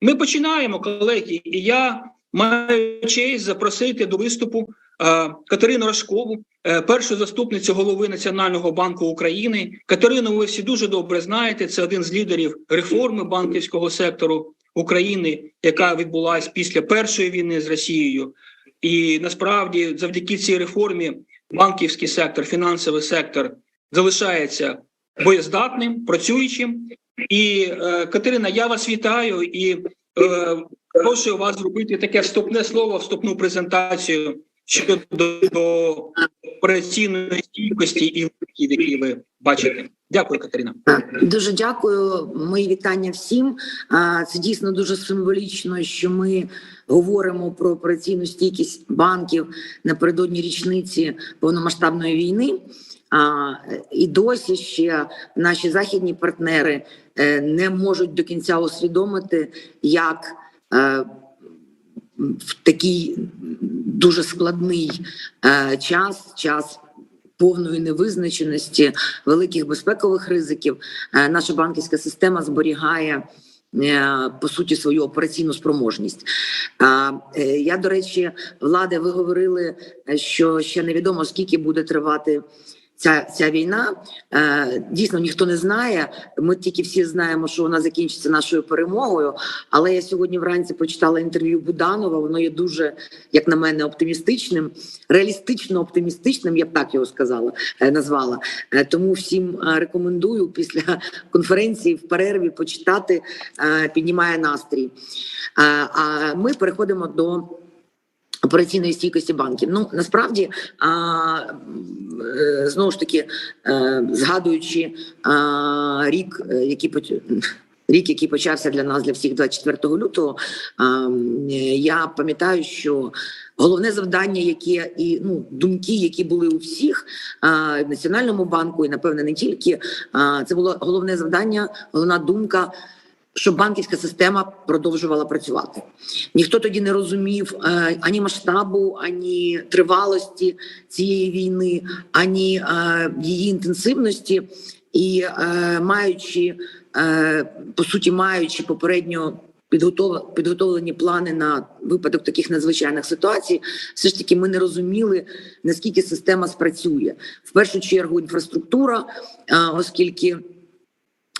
Ми починаємо, колеги, і я маю честь запросити до виступу е, Катерину Рожкову, е, першу заступницю голови Національного банку України. Катерину, ви всі дуже добре знаєте. Це один з лідерів реформи банківського сектору України, яка відбулася після першої війни з Росією. І насправді, завдяки цій реформі, банківський сектор, фінансовий сектор залишається боєздатним, працюючим. І е, Катерина, я вас вітаю і е, прошу вас зробити таке вступне слово, вступну презентацію щодо операційної стійкості і викликів, які ви бачите. Дякую, Катерина. Дуже дякую. Мої вітання всім. Це дійсно дуже символічно, що ми говоримо про операційну стійкість банків напередодні річниці повномасштабної війни. А, І досі ще наші західні партнери не можуть до кінця усвідомити, як е, в такий дуже складний е, час, час повної невизначеності, великих безпекових ризиків, е, наша банківська система зберігає. е, По суті, свою операційну спроможність. Е, Я до речі, влади, ви говорили, е, що ще невідомо скільки буде тривати ця ця війна. Е, Дійсно, ніхто не знає. Ми тільки всі знаємо, що вона закінчиться нашою перемогою. Але я сьогодні вранці почитала інтерв'ю Буданова. Воно є дуже, як на мене, оптимістичним, реалістично оптимістичним. Я б так його сказала, е, назвала. Е, Тому всім е, рекомендую після конференції в перерві почитати. Піднімає настрій. А ми переходимо до. Операційної стійкості банків. Ну насправді а, е, знову ж таки, е, згадуючи а, рік, е, який рік, який почався для нас, для всіх 24 лютого, я пам'ятаю, що головне завдання, яке і ну думки, які були у всіх в національному банку, і напевне не тільки, це було головне завдання, головна думка. Щоб банківська система продовжувала працювати, ніхто тоді не розумів е, ані масштабу, ані тривалості цієї війни, ані е, її інтенсивності, і е, маючи е, по суті, маючи попередньо підготов- підготовлені плани на випадок таких надзвичайних ситуацій, все ж таки ми не розуміли наскільки система спрацює в першу чергу інфраструктура, е, оскільки.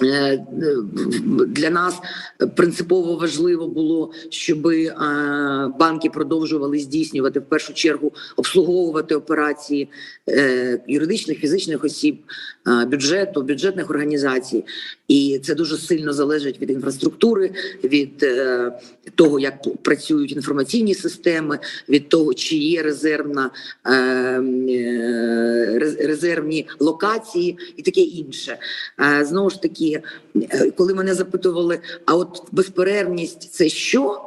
Е, Для нас принципово важливо було, щоб банки продовжували здійснювати в першу чергу обслуговувати операції е, юридичних фізичних осіб, е, бюджету, бюджетних організацій, і це дуже сильно залежить від інфраструктури, від е, того, як працюють інформаційні системи, від того, чи є резервна е, е, резервні локації і таке інше. Е, Знову ж таки, е, коли мене запитували, а от безперервність це що?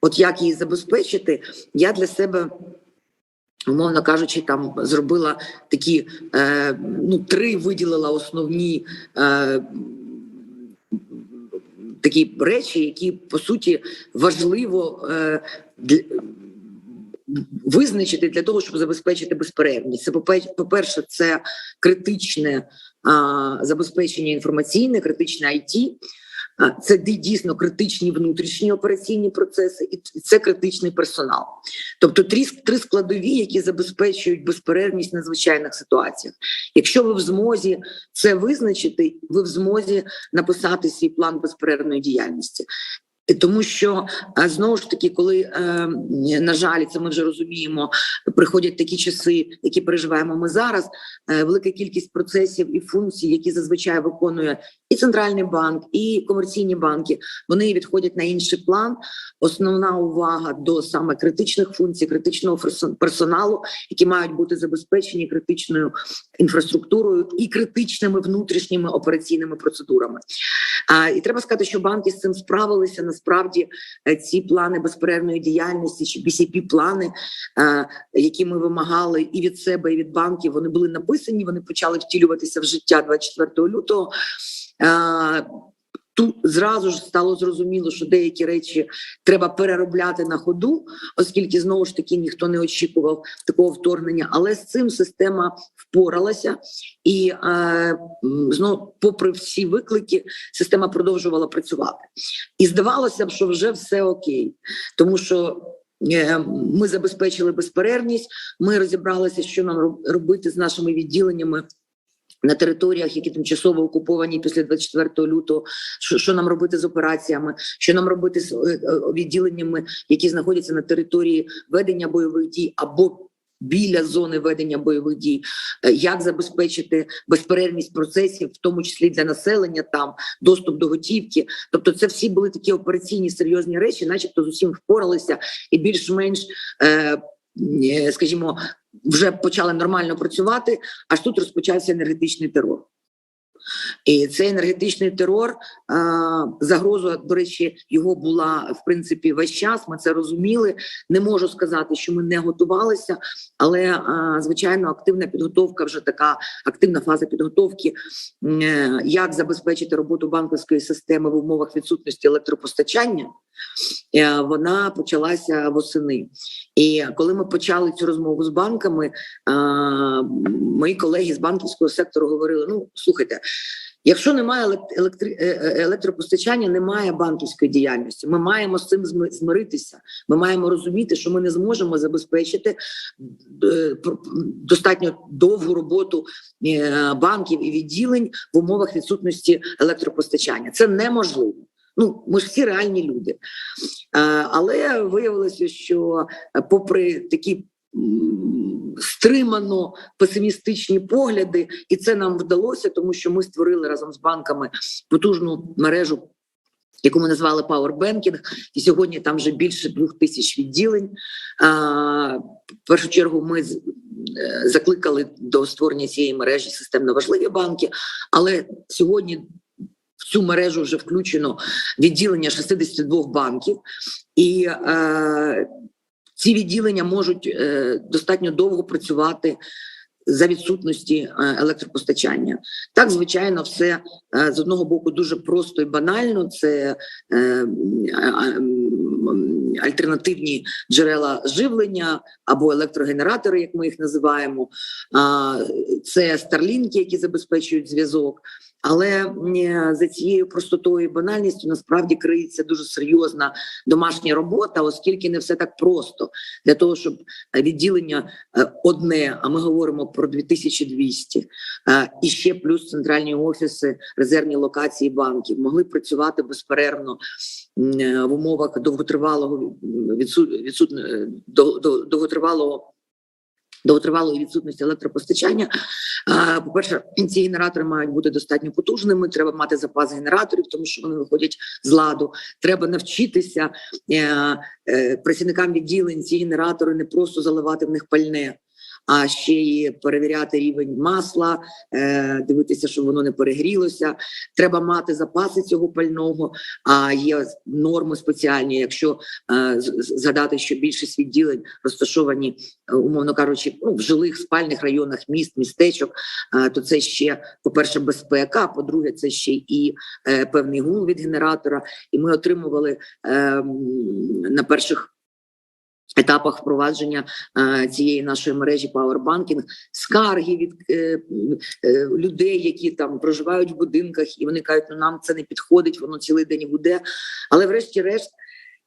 От як її забезпечити, я для себе. Умовно кажучи, там зробила такі е, ну три виділила основні е, такі речі, які по суті важливо е, визначити для того, щоб забезпечити безперервність. Це по-перше, це критичне е, забезпечення інформаційне, критичне IT, це дійсно критичні внутрішні операційні процеси, і це критичний персонал. Тобто три, складові, які забезпечують безперервність в надзвичайних ситуаціях. Якщо ви в змозі це визначити, ви в змозі написати свій план безперервної діяльності. Тому що знову ж таки, коли е, на жаль, це ми вже розуміємо, приходять такі часи, які переживаємо ми зараз. Е, велика кількість процесів і функцій, які зазвичай виконує і центральний банк, і комерційні банки, вони відходять на інший план. Основна увага до саме критичних функцій, критичного персоналу, які мають бути забезпечені критичною інфраструктурою і критичними внутрішніми операційними процедурами. А, і треба сказати, що банки з цим справилися. Насправді е, ці плани безперервної діяльності чи bcp плани е, які ми вимагали і від себе, і від банків, вони були написані. Вони почали втілюватися в життя 24 лютого. Тут зразу ж стало зрозуміло, що деякі речі треба переробляти на ходу, оскільки знову ж таки ніхто не очікував такого вторгнення. Але з цим система впоралася, і е, м, знов, попри всі виклики, система продовжувала працювати. І здавалося б, що вже все окей, тому що. е, Ми забезпечили безперервність. Ми розібралися, що нам робити з нашими відділеннями на територіях, які тимчасово окуповані після 24 лютого. Що, що нам робити з операціями? Що нам робити з е, е, відділеннями, які знаходяться на території ведення бойових дій або біля зони ведення бойових дій? Е, Як забезпечити безперервність процесів, в тому числі для населення, там доступ до готівки? Тобто, це всі були такі операційні серйозні речі, начебто з усім впоралися, і більш-менш, е, скажімо, вже почали нормально працювати. Аж тут розпочався енергетичний терор. І цей енергетичний терор, е, загроза, до речі, його була в принципі весь час. Ми це розуміли. Не можу сказати, що ми не готувалися, але е, звичайно, активна підготовка, вже така активна фаза підготовки, е, як забезпечити роботу банківської системи в умовах відсутності електропостачання. Е, Вона почалася восени, і коли ми почали цю розмову з банками, мої колеги з банківського сектору говорили: ну слухайте, якщо немає елект- електри- е, е, електропостачання, немає банківської діяльності. Ми маємо з цим змиритися. Ми маємо розуміти, що ми не зможемо забезпечити достатньо довгу роботу банків і відділень в умовах відсутності електропостачання. Це неможливо. Ну, ми ж всі реальні люди. Але виявилося, що е, попри такі стримано песимістичні погляди, і це нам вдалося, тому що ми створили разом з банками потужну мережу. Яку ми назвали Powerbanking, і сьогодні там вже більше двох тисяч відділень. В першу чергу ми е, закликали до створення цієї мережі системно важливі банки, але сьогодні цю мережу вже включено відділення 62 банків, і е, ці відділення можуть е, достатньо довго працювати за відсутності е, електропостачання. Так, звичайно, все е, з одного боку дуже просто і банально. Це е, альтернативні джерела живлення або електрогенератори, як ми їх називаємо. Це старлінки, які забезпечують зв'язок. Але е, за цією простотою і банальністю насправді криється дуже серйозна домашня робота, оскільки не все так просто для того, щоб е, відділення е, одне, а ми говоримо про 2200, е, і ще плюс центральні офіси, резервні локації банків могли працювати безперервно в умовах довготривалого відсут, відсут, до- до- довготривалого. Довготривалої відсутності електропостачання. По-перше, ці генератори мають бути достатньо потужними. Треба мати запас генераторів, тому що вони виходять з ладу. Треба навчитися е, е, працівникам відділень ці генератори не просто заливати в них пальне, а ще й перевіряти рівень масла, е, дивитися, щоб воно не перегрілося. Треба мати запаси цього пального. А є норми спеціальні. Якщо е, згадати, що більшість відділень розташовані, е, умовно кажучи, ну в жилих спальних районах міст, містечок, то це ще, по-перше, безпека. а По-друге, це ще і певний гул від генератора. І ми отримували е, на перших. Етапах впровадження е, цієї нашої мережі Powerbanking скарги від е, е, людей, які там проживають в будинках, і вони кажуть, ну нам це не підходить, воно цілий день гуде. Але, врешті-решт,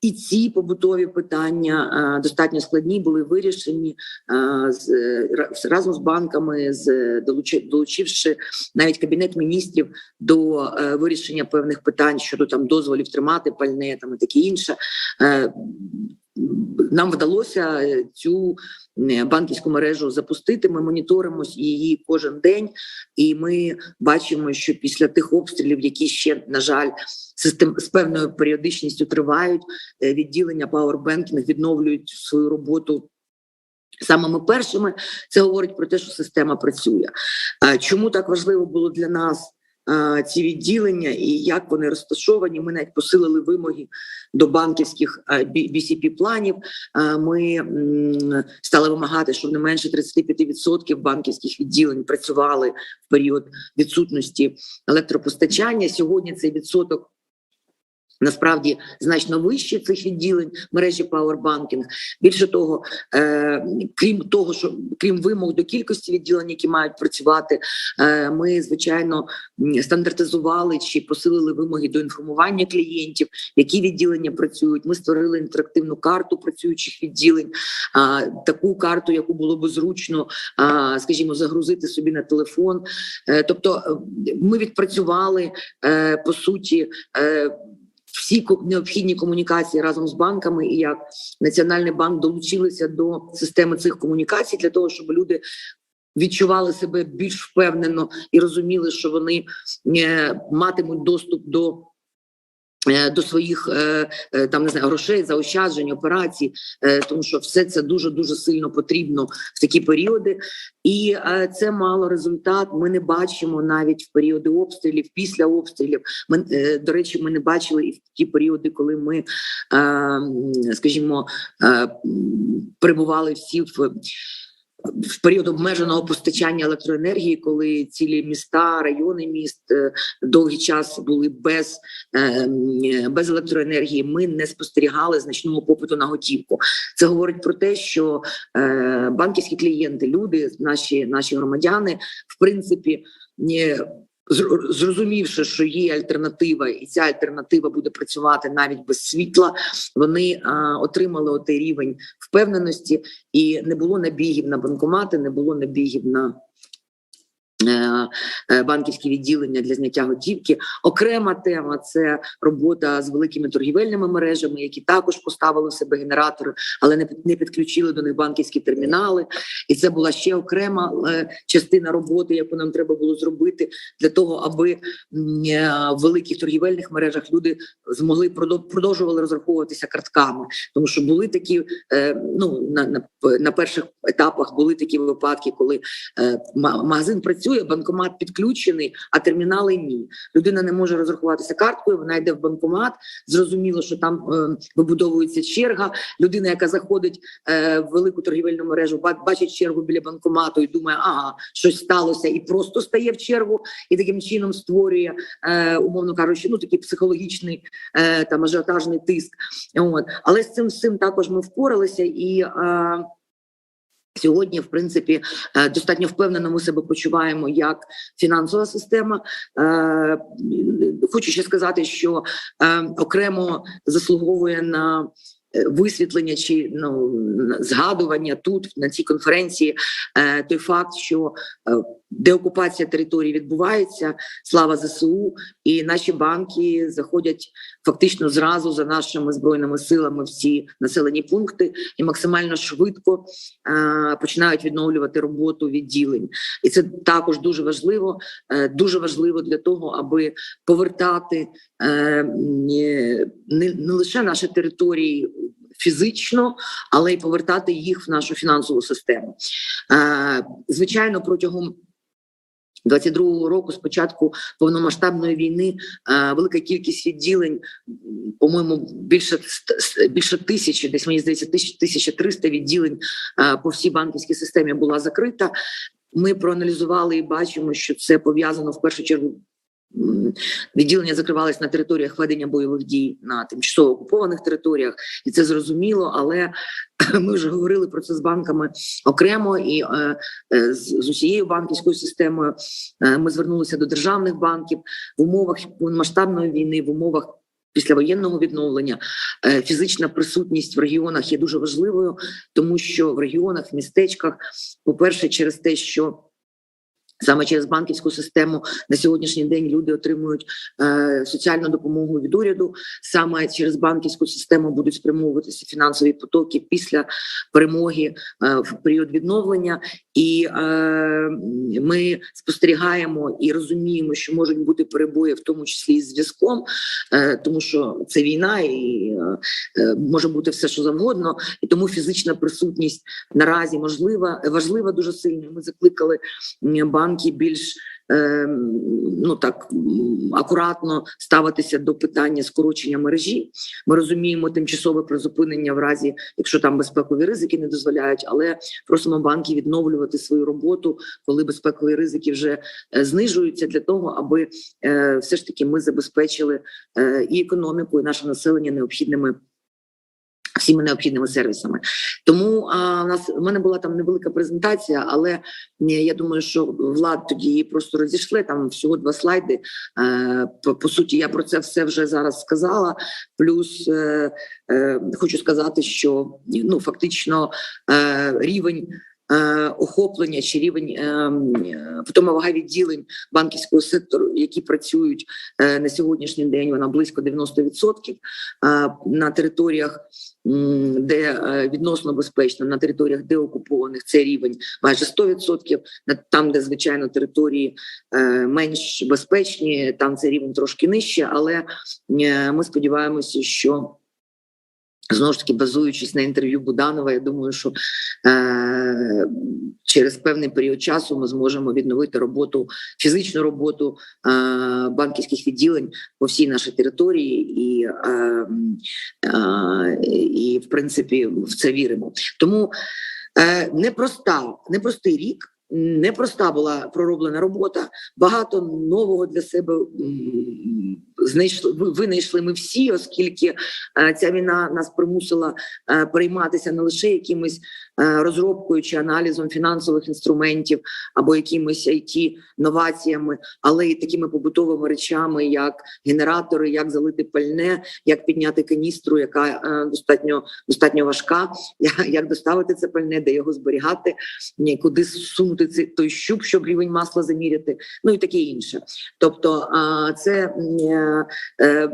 і ці побутові питання е, достатньо складні були вирішені е, з разом з банками, з долучи- долучивши навіть кабінет міністрів до е, вирішення певних питань щодо там дозволів тримати пальне там і таке інше. Е, нам вдалося е, цю е, банківську мережу запустити. Ми моніторимо її кожен день, і ми бачимо, що після тих обстрілів, які ще на жаль систем з певною періодичністю тривають, е, відділення Powerbanking відновлюють свою роботу. Самими першими це говорить про те, що система працює. Чому так важливо було для нас ці відділення і як вони розташовані? Ми навіть посилили вимоги до банківських bcp планів. Ми стали вимагати, щоб не менше 35% банківських відділень працювали в період відсутності електропостачання. Сьогодні цей відсоток Насправді значно вище цих відділень мережі Powerbanking. Більше того, е, крім того, що крім вимог до кількості відділень, які мають працювати, е, ми звичайно стандартизували чи посилили вимоги до інформування клієнтів, які відділення працюють. Ми створили інтерактивну карту працюючих відділень, а, таку карту, яку було би зручно, а, скажімо, загрузити собі на телефон. Е, Тобто, е, ми відпрацювали е, по суті. е, всі необхідні комунікації разом з банками, і як Національний банк долучилися до системи цих комунікацій для того, щоб люди відчували себе більш впевнено і розуміли, що вони е, матимуть доступ до. Е, До своїх е, е, там не знаю грошей, заощаджень, операцій, тому що все це дуже дуже сильно потрібно в такі періоди, і це мало результат. Ми не бачимо навіть в періоди обстрілів, після обстрілів. Ми до речі, ми не бачили і в ті періоди, коли ми, скажімо, м, перебували всі в. В період обмеженого постачання електроенергії, коли цілі міста, райони міст е, довгий час були без, е, без електроенергії, ми не спостерігали значного попиту на готівку. Це говорить про те, що е, банківські клієнти, люди, наші, наші громадяни, в принципі, зрозумівши, що є альтернатива, і ця альтернатива буде працювати навіть без світла. Вони а, отримали отей рівень впевненості, і не було набігів на банкомати, не було набігів на. Е, е, Банківські відділення для зняття готівки. Окрема тема це робота з великими торгівельними мережами, які також поставили в себе генератори, але не підключили до них банківські термінали. І це була ще окрема е, частина роботи, яку нам треба було зробити для того, аби в великих торгівельних мережах люди змогли продов- продовжували розраховуватися картками, тому що були такі ну на, на, на перших етапах були такі випадки, коли ма- магазин працює, банкомат підключений, а термінали ні. Людина не може розрахуватися карткою. Вона йде в банкомат. Зрозуміло, що там е, вибудовується черга. Людина, яка заходить е, в велику торгівельну мережу, бачить чергу біля банкомату і думає, ага, щось сталося, і просто стає в чергу, і таким чином створює, е, умовно кажучи, ну такий психологічний е, там ажіотажний тиск. От але з цим всім також ми впоралися і. Е, Сьогодні, в принципі, е, достатньо впевнено ми себе почуваємо як фінансова система. Е, Хочу ще сказати, що е, окремо заслуговує на висвітлення чи ну згадування тут на цій конференції той факт, що деокупація території відбувається, слава ЗСУ, і наші банки заходять фактично зразу за нашими збройними силами в ці населені пункти і максимально швидко е, починають відновлювати роботу відділень, і це також дуже важливо. е, Дуже важливо для того, аби повертати е, не, не лише наші території фізично, але й повертати їх в нашу фінансову систему. Е, Звичайно, протягом 22-го року, з початку повномасштабної війни, велика кількість відділень, по-моєму, більше більше тисячі, десь мені здається, тисяч, 1300 відділень по всій банківській системі була закрита. Ми проаналізували і бачимо, що це пов'язано в першу чергу. Відділення закривались на територіях ведення бойових дій на тимчасово окупованих територіях, і це зрозуміло. Але ми вже говорили про це з банками окремо і е, е, з, усією банківською системою. Е, Ми звернулися до державних банків в умовах повномасштабної війни, в умовах післявоєнного відновлення. Фізична присутність в регіонах є дуже важливою, тому що в регіонах, в містечках, по-перше, через те, що Саме через банківську систему на сьогоднішній день люди отримують е, соціальну допомогу від уряду. Саме через банківську систему будуть спрямовуватися фінансові потоки після перемоги е, в період відновлення, і е, ми спостерігаємо і розуміємо, що можуть бути перебої, в тому числі і з зв'язком, е, тому що це війна і е, е, може бути все, що завгодно, і тому фізична присутність наразі можлива важлива дуже сильно. Ми закликали м, банки більш е, ну так акуратно ставитися до питання скорочення мережі. Ми розуміємо тимчасове призупинення в разі, якщо там безпекові ризики не дозволяють, але просимо банки відновлювати свою роботу, коли безпекові ризики вже е, знижуються для того, аби е, все ж таки ми забезпечили е, і економіку, і наше населення необхідними. Всіми необхідними сервісами, тому а, у нас у мене була там невелика презентація, але я думаю, що влад тоді її просто розійшли. Там всього два слайди. Е, по, по суті, я про це все вже зараз сказала. Плюс е, е, хочу сказати, що ну фактично е, рівень. Е, Охоплення чи рівень е, е, вага відділень банківського сектору, які працюють на сьогоднішній день, вона близько 90%. Е, на територіях, де відносно безпечно, на територіях деокупованих це рівень майже 100%. На там, де звичайно території менш безпечні, там цей рівень трошки нижче, але ми сподіваємося, що. Знову ж таки, базуючись на інтерв'ю Буданова, я думаю, що через певний період часу ми зможемо відновити роботу, фізичну роботу е, банківських відділень по всій нашій території, і, е, е, і в принципі в це віримо. Тому непроста, непростий рік. Непроста була пророблена робота. Багато нового для себе знайшли винайшли ми всі, оскільки е, ця війна нас примусила е, перейматися не лише якимось е, розробкою чи аналізом фінансових інструментів або якимись it новаціями, але й такими побутовими речами, як генератори, як залити пальне, як підняти каністру, яка достатньо достатньо важка, як доставити це пальне, де його зберігати, куди сунути цей той щуп, щоб рівень масла заміряти, ну і таке інше. Тобто, це е, е,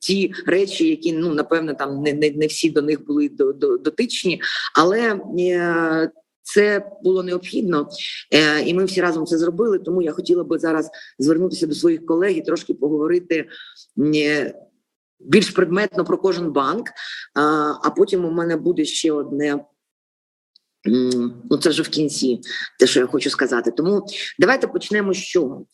ті речі, які ну напевно там не, не, не всі до них були до, до, дотичні, але е, це було необхідно, е, і ми всі разом це зробили. Тому я хотіла би зараз звернутися до своїх колег і трошки поговорити. е, Більш предметно про кожен банк, а, а потім у мене буде ще одне. Ну, це вже в кінці, те, що я хочу сказати. Тому давайте почнемо з чого.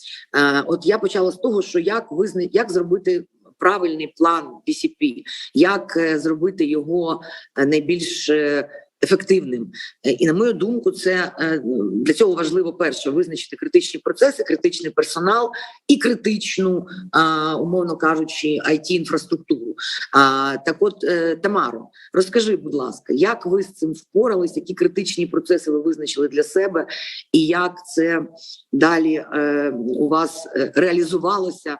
От я почала з того, що як визна... як зробити правильний план BCP, як е, зробити його е, найбільш е, ефективним. Е, І на мою думку, це е, для цього важливо перше визначити критичні процеси, критичний персонал і критичну, умовно кажучи, it інфраструктуру. Так, от е, Тамаро, розкажи, будь ласка, як ви з цим впорались, які критичні процеси ви визначили для себе, і як це далі у вас реалізувалося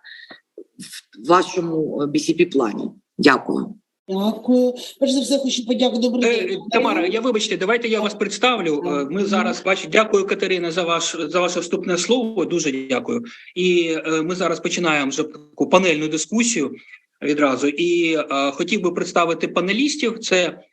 в вашому bcp плані? Дякую. Дякую. Перш за все, хочу подякувати добрий Е, день. Тамара, я вибачте, давайте я вас представлю. Е, Ми зараз бачите, дякую Катерина за ваш за ваше вступне слово. Дуже дякую. І е, ми зараз починаємо вже таку панельну дискусію відразу. І е, хотів би представити панелістів. Це